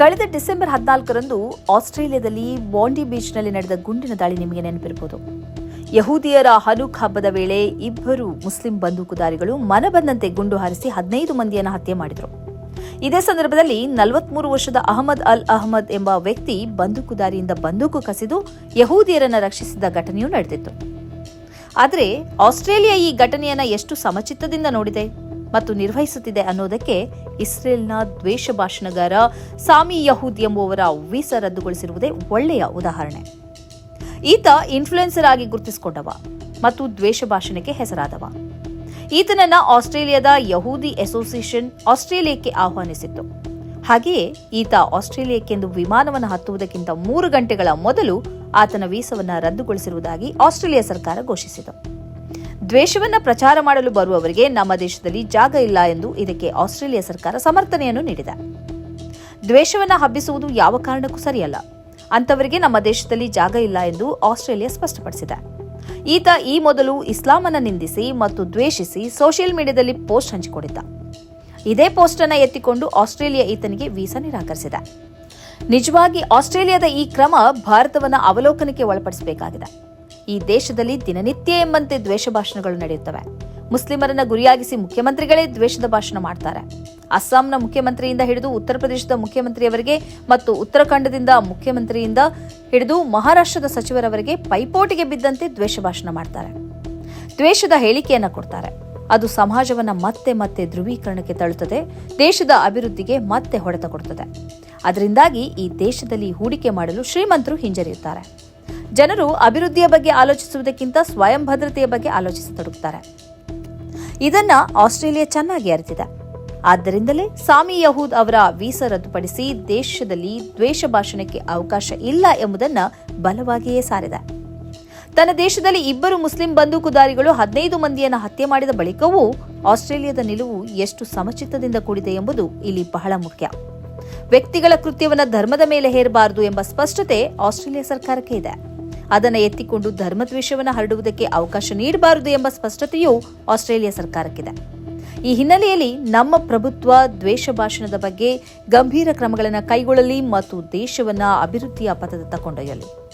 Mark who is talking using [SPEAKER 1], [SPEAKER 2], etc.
[SPEAKER 1] ಕಳೆದ ಡಿಸೆಂಬರ್ ಹದಿನಾಲ್ಕರಂದು ಆಸ್ಟ್ರೇಲಿಯಾದಲ್ಲಿ ಬಾಂಡಿ ಬೀಚ್ನಲ್ಲಿ ನಡೆದ ಗುಂಡಿನ ದಾಳಿ ನಿಮಗೆ ನೆನಪಿರಬಹುದು ಯಹೂದಿಯರ ಹನುಕ್ ಹಬ್ಬದ ವೇಳೆ ಇಬ್ಬರು ಮುಸ್ಲಿಂ ಬಂದೂಕುದಾರಿಗಳು ಮನಬಂದಂತೆ ಗುಂಡು ಹಾರಿಸಿ ಹದಿನೈದು ಮಂದಿಯನ್ನು ಹತ್ಯೆ ಮಾಡಿದರು. ಇದೇ ಸಂದರ್ಭದಲ್ಲಿ ನಲವತ್ಮೂರು ವರ್ಷದ ಅಹಮದ್ ಅಲ್ ಅಹಮದ್ ಎಂಬ ವ್ಯಕ್ತಿ ಬಂದೂಕುದಾರಿಯಿಂದ ಬಂದೂಕು ಕಸಿದು ಯಹೂದಿಯರನ್ನು ರಕ್ಷಿಸಿದ ಘಟನೆಯೂ ನಡೆದಿತ್ತು. ಆದರೆ ಆಸ್ಟ್ರೇಲಿಯಾ ಈ ಘಟನೆಯನ್ನು ಎಷ್ಟು ಸಮಚಿತ್ತದಿಂದ ನೋಡಿದೆ ಮತ್ತು ನಿರ್ವಹಿಸುತ್ತಿದೆ ಅನ್ನೋದಕ್ಕೆ ಇಸ್ರೇಲ್ನ ದ್ವೇಷ ಭಾಷಣಗಾರ ಸಾಮಿ ಯಹೂದ್ ಎಂಬುವರ ವೀಸಾ ರದ್ದುಗೊಳಿಸಿರುವುದೇ ಒಳ್ಳೆಯ ಉದಾಹರಣೆ. ಈತ ಇನ್ಫ್ಲುಯೆನ್ಸರ್ ಆಗಿ ಗುರುತಿಸಿಕೊಂಡವ ಮತ್ತು ದ್ವೇಷ ಭಾಷಣಕ್ಕೆ ಹೆಸರಾದವ. ಈತನನ್ನ ಆಸ್ಟ್ರೇಲಿಯಾದ ಯಹೂದಿ ಅಸೋಸಿಯೇಷನ್ ಆಸ್ಟ್ರೇಲಿಯಾಕ್ಕೆ ಆಹ್ವಾನಿಸಿತ್ತು. ಹಾಗೆಯೇ ಈತ ಆಸ್ಟ್ರೇಲಿಯಾಕ್ಕೆಂದು ವಿಮಾನವನ್ನು ಹತ್ತುವುದಕ್ಕಿಂತ ಮೂರು ಗಂಟೆಗಳ ಮೊದಲು ಆತನ ವೀಸವನ್ನ ರದ್ದುಗೊಳಿಸಿರುವುದಾಗಿ ಆಸ್ಟ್ರೇಲಿಯಾ ಸರ್ಕಾರ ಘೋಷಿಸಿತು. ದ್ವೇಷವನ್ನ ಪ್ರಚಾರ ಮಾಡಲು ಬರುವವರಿಗೆ ನಮ್ಮ ದೇಶದಲ್ಲಿ ಜಾಗ ಇಲ್ಲ ಎಂದು ಇದಕ್ಕೆ ಆಸ್ಟ್ರೇಲಿಯಾ ಸರ್ಕಾರ ಸಮರ್ಥನೆಯನ್ನು ನೀಡಿದೆ. ದ್ವೇಷವನ್ನು ಹಬ್ಬಿಸುವುದು ಯಾವ ಕಾರಣಕ್ಕೂ ಸರಿಯಲ್ಲ. ಅಂತವರಿಗೆ ನಮ್ಮ ದೇಶದಲ್ಲಿ ಜಾಗ ಇಲ್ಲ ಎಂದು ಆಸ್ಟ್ರೇಲಿಯಾ ಸ್ಪಷ್ಟಪಡಿಸಿದೆ. ಈತ ಈ ಮೊದಲು ಇಸ್ಲಾಮನ್ನ ನಿಂದಿಸಿ ಮತ್ತು ದ್ವೇಷಿಸಿ ಸೋಷಿಯಲ್ ಮೀಡಿಯಾದಲ್ಲಿ ಪೋಸ್ಟ್ ಹಂಚಿಕೊಂಡಿದ್ದ. ಇದೇ ಪೋಸ್ಟ್ ಅನ್ನ ಎತ್ತಿಕೊಂಡು ಆಸ್ಟ್ರೇಲಿಯಾ ಈತನಿಗೆ ವೀಸಾ ನಿರಾಕರಿಸಿದೆ. ನಿಜವಾಗಿ ಆಸ್ಟ್ರೇಲಿಯಾದ ಈ ಕ್ರಮ ಭಾರತವನ್ನು ಅವಲೋಕನಕ್ಕೆ ಒಳಪಡಿಸಬೇಕಾಗಿದೆ. ಈ ದೇಶದಲ್ಲಿ ದಿನನಿತ್ಯ ಎಂಬಂತೆ ದ್ವೇಷ ಭಾಷಣಗಳು ನಡೆಯುತ್ತವೆ. ಮುಸ್ಲಿಮರನ್ನ ಗುರಿಯಾಗಿಸಿ ಮುಖ್ಯಮಂತ್ರಿಗಳೇ ದ್ವೇಷದ ಭಾಷಣ ಮಾಡ್ತಾರೆ. ಅಸ್ಸಾಂನ ಮುಖ್ಯಮಂತ್ರಿಯಿಂದ ಹಿಡಿದು ಉತ್ತರ ಪ್ರದೇಶದ ಮುಖ್ಯಮಂತ್ರಿಯವರಿಗೆ ಮತ್ತು ಉತ್ತರಾಖಂಡದಿಂದ ಮುಖ್ಯಮಂತ್ರಿಯಿಂದ ಹಿಡಿದು ಮಹಾರಾಷ್ಟ್ರದ ಸಚಿವರವರಿಗೆ ಪೈಪೋಟಿಗೆ ಬಿದ್ದಂತೆ ದ್ವೇಷ ಭಾಷಣ ಮಾಡ್ತಾರೆ. ದ್ವೇಷದ ಹೇಳಿಕೆಯನ್ನ ಕೊಡ್ತಾರೆ. ಅದು ಸಮಾಜವನ್ನ ಮತ್ತೆ ಮತ್ತೆ ಧ್ರುವೀಕರಣಕ್ಕೆ ತಳ್ಳುತ್ತದೆ, ದೇಶದ ಅಭಿವೃದ್ಧಿಗೆ ಮತ್ತೆ ಹೊಡೆತ ಕೊಡುತ್ತದೆ ಅದರಿಂದಾಗಿ ಈ ದೇಶದಲ್ಲಿ ಹೂಡಿಕೆ ಮಾಡಲು ಶ್ರೀಮಂತರು ಹಿಂಜರಿಯುತ್ತಾರೆ. ಜನರು ಅಭಿವೃದ್ಧಿಯ ಬಗ್ಗೆ ಆಲೋಚಿಸುವುದಕ್ಕಿಂತ ಸ್ವಯಂ ಭದ್ರತೆಯ ಬಗ್ಗೆ ಆಲೋಚಿಸತೊಡಗುತ್ತಾರೆ ಇದನ್ನ ಆಸ್ಟ್ರೇಲಿಯಾ ಚೆನ್ನಾಗಿ ಅರಿತಿದೆ. ಆದ್ದರಿಂದಲೇ ಸಾಮಿ ಯಹೂದ್ ಅವರ ವೀಸಾ ರದ್ದುಪಡಿಸಿ ದೇಶದಲ್ಲಿ ದ್ವೇಷ ಭಾಷಣಕ್ಕೆ ಅವಕಾಶ ಇಲ್ಲ ಎಂಬುದನ್ನ ಬಲವಾಗಿಯೇ ಸಾರಿದೆ. ತನ್ನ ದೇಶದಲ್ಲಿ ಇಬ್ಬರು ಮುಸ್ಲಿಂ ಬಂದೂಕುದಾರಿಗಳು ಹದಿನೈದು ಮಂದಿಯನ್ನು ಹತ್ಯೆ ಮಾಡಿದ ಬಳಿಕವೂ ಆಸ್ಟ್ರೇಲಿಯಾದ ನಿಲುವು ಎಷ್ಟು ಸಮಚಿತ್ತದಿಂದ ಕೂಡಿದೆ ಎಂಬುದು ಇಲ್ಲಿ ಬಹಳ ಮುಖ್ಯ. ವ್ಯಕ್ತಿಗಳ ಕೃತ್ಯವನ್ನು ಧರ್ಮದ ಮೇಲೆ ಹೇರಬಾರದು ಎಂಬ ಸ್ಪಷ್ಟತೆ ಆಸ್ಟ್ರೇಲಿಯಾ ಸರ್ಕಾರಕ್ಕೆ ಇದೆ. ಅದನ್ನು ಎತ್ತಿಕೊಂಡು ಧರ್ಮದ್ವೇಷವನ್ನು ಹರಡುವುದಕ್ಕೆ ಅವಕಾಶ ನೀಡಬಾರದು ಎಂಬ ಸ್ಪಷ್ಟತೆಯೂ ಆಸ್ಟ್ರೇಲಿಯಾ ಸರ್ಕಾರಕ್ಕಿದೆ. ಈ ಹಿನ್ನೆಲೆಯಲ್ಲಿ ನಮ್ಮ ಪ್ರಭುತ್ವ, ದ್ವೇಷ ಭಾಷಣದ ಬಗ್ಗೆ ಗಂಭೀರ ಕ್ರಮಗಳನ್ನು ಕೈಗೊಳ್ಳಲಿ ಮತ್ತು ದೇಶವನ್ನು ಅಭಿವೃದ್ಧಿಯ ಪಥದತ್ತ ಕೊಂಡೊಯ್ಯಲಿ